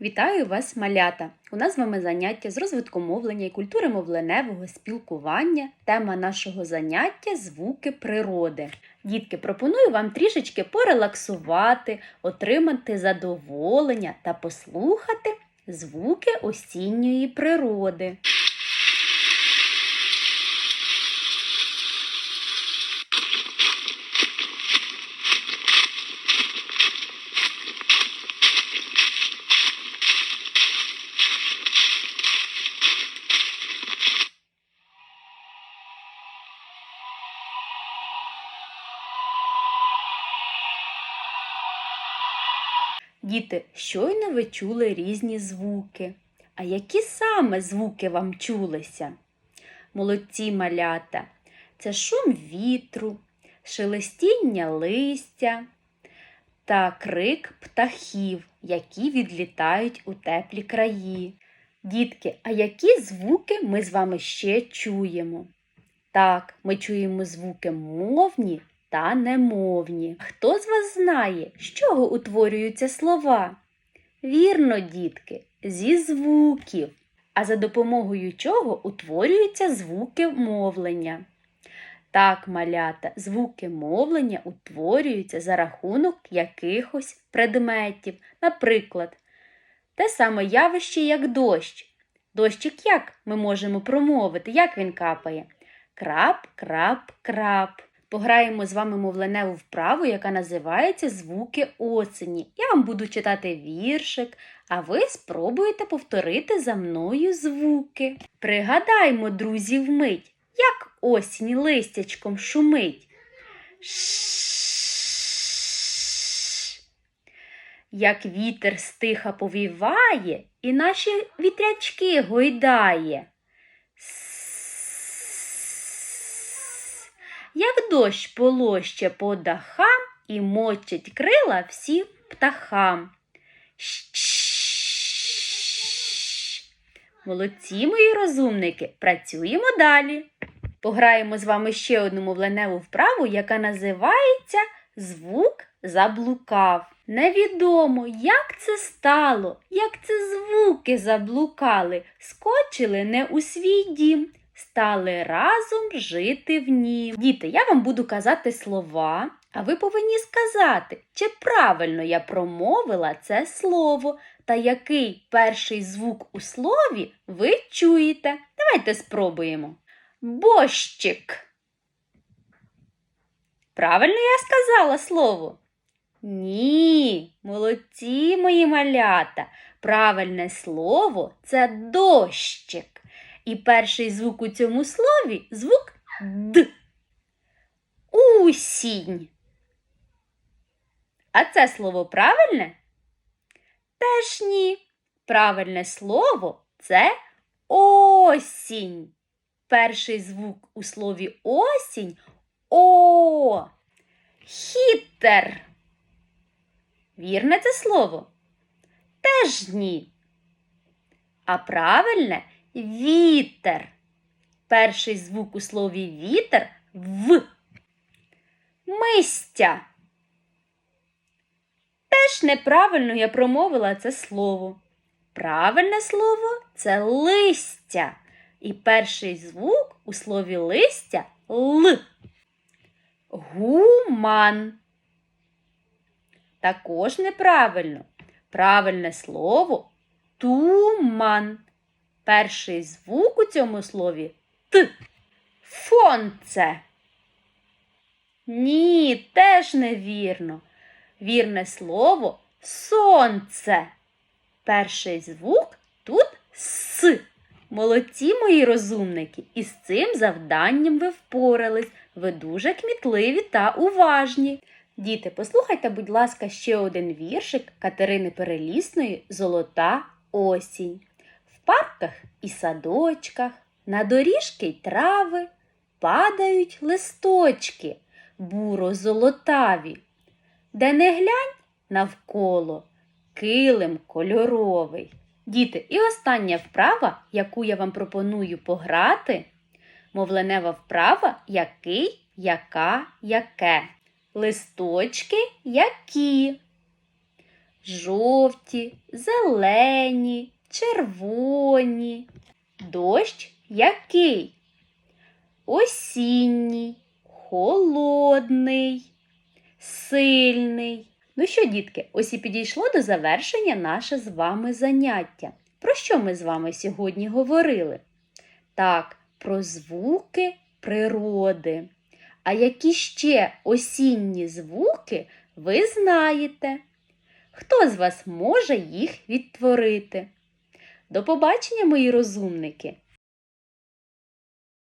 Вітаю вас, малята! У нас з вами заняття з розвитку мовлення і культури мовленевого спілкування. Тема нашого заняття звуки природи. Дітки, пропоную вам трішечки порелаксувати, отримати задоволення та послухати звуки осінньої природи. Діти, щойно ви чули різні звуки. А які саме звуки вам чулися? Молодці малята, це шум вітру, шелестіння листя та крик птахів, які відлітають у теплі краї. Дітки, а які звуки ми з вами ще чуємо? Так, ми чуємо звуки мовні та немовні. Хто з вас знає, з чого утворюються слова? Вірно, дітки, зі звуків. А за допомогою чого утворюються звуки мовлення? Так, малята, звуки мовлення утворюються за рахунок якихось предметів. Наприклад, те саме явище, як дощ. Дощик як ми можемо промовити? Як він капає? Крап, крап, крап. Пограємо з вами мовленеву вправу, яка називається Звуки осені. Я вам буду читати віршик, а ви спробуєте повторити за мною звуки. Пригадаймо, друзі, вмить, як осінь листячком шумить. Як вітер стиха повіває і наші вітрячки гойдає. С. Як дощ полоще по дахам і мочить крила всім птахам. Молодці, мої розумники, працюємо далі. Пограємо з вами ще одну мовленеву вправу, яка називається Звук заблукав. Невідомо, як це стало, як це звуки заблукали, скочили не у свій дім, стали разом жити в нім. Діти, я вам буду казати слова, а ви повинні сказати, чи правильно я промовила це слово, та який перший звук у слові ви чуєте. Давайте спробуємо. Борщик. Правильно я сказала слово? Ні, молодці мої малята. Правильне слово це дощик. І перший звук у цьому слові звук Д. Усінь. А це слово правильне? Теж ні. Правильне слово це осінь. Перший звук у слові осінь О. Хітер. Вірне це слово? Теж ні. А правильне вітер. Перший звук у слові вітер В. Мистя. Теж неправильно я промовила це слово. Правильне слово це листя. І перший звук у слові листя Л. Гуман. Також неправильно. Правильне слово туман. Перший звук у цьому слові Т. Фонце. Ні, теж невірно. Вірне слово сонце. Перший звук тут С. Молодці мої розумники, і з цим завданням ви впорались. Ви дуже кмітливі та уважні. Діти, послухайте, будь ласка, ще один віршик Катерини Перелісної Золота осінь. Парках і садочках, на доріжки й трави падають листочки, буро золотаві. Де не глянь навколо килим кольоровий. Діти, і остання вправа, яку я вам пропоную пограти, мовленева вправа який, яка, яке. Листочки які. жовті, зелені, червоні. Дощ який? Осінній, холодний, сильний. Ну що, дітки, ось і підійшло до завершення наше з вами заняття. Про що ми з вами сьогодні говорили? Так, про звуки природи. А які ще осінні звуки ви знаєте? Хто з вас може їх відтворити? До побачення, мої розумники!